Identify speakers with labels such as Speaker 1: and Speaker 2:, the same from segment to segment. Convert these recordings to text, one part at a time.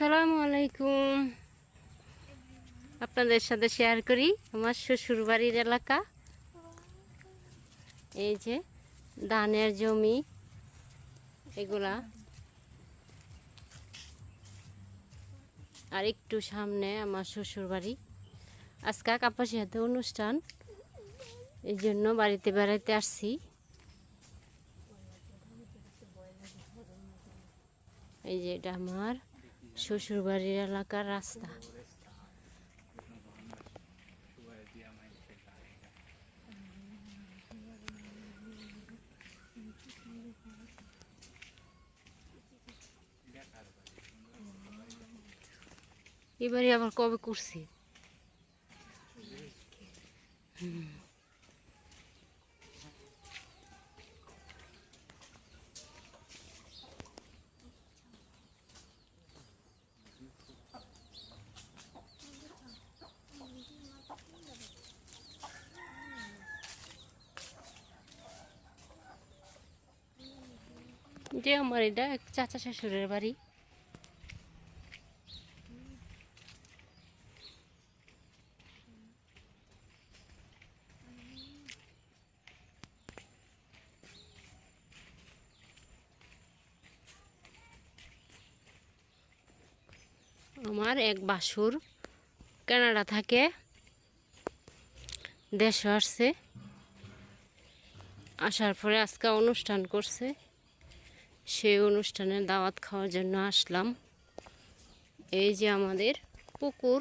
Speaker 1: আসসালামু আলাইকুম। আপনাদের সাথে শেয়ার করি আমার শ্বশুর বাড়ির এলাকা। এই যে ধানের জমি, এগুলা। আর একটু সামনে আমার শ্বশুর বাড়ি আজকে কাপাসি হাতে অনুষ্ঠান, এই জন্য বাড়িতে বেড়াইতে আসছি। এই যে এটা আমার শ্বশুর বাড়ির এলাকার রাস্তা। এবারে আবার কবে করছি? যে আমার এটা চাচা শ্বশুরের বাড়ি। আমার এক বাসুর কানাডা থাকে, দেশে আসছে, আসার পরে আজকে অনুষ্ঠান করছে। সেই অনুষ্ঠানে দাওয়াত খাওয়ার জন্য আসলাম। এই যে আমাদের পুকুর।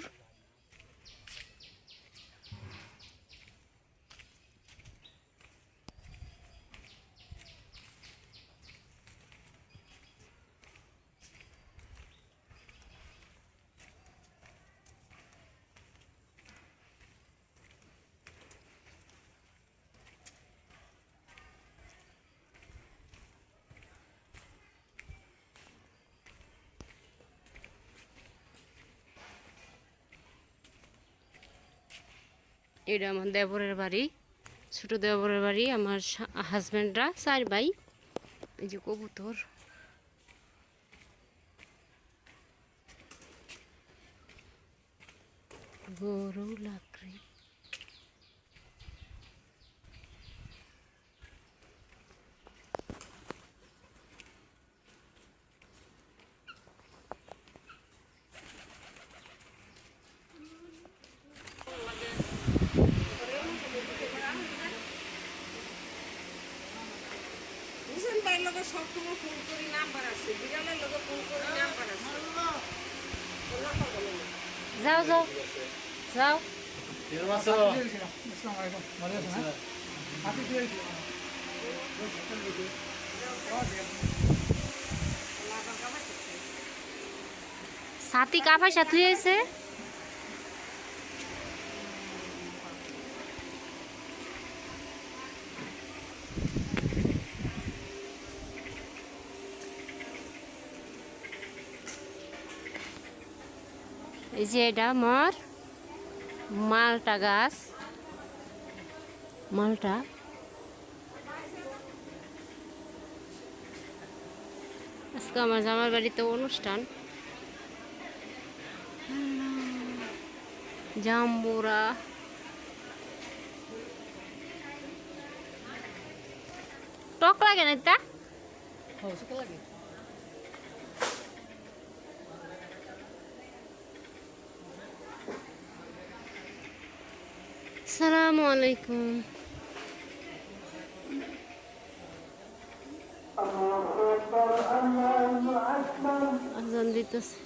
Speaker 1: এটা আমার দেবরের বাড়ি, ছোট দেবরের বাড়ি, আমার হাজব্যান্ডরা চার ভাই, এই যে কবুতর। গরু, লাকড়ি।
Speaker 2: লগে সবসময় ফোন করি নাম্বার আছে। বিড়ালের লগে ফোন করি নাম্বার আছে।
Speaker 1: যাও যাও। যাও। সাথী সাথী হয়েছে এই যে এটা আমার মালটা গাছ। মালটা? আজকে আমার জামার বাড়িতে অনুষ্ঠান। জাম্বুরা। টক লাগে না তা সালামু আলাইকুম। আজান দিতেছে।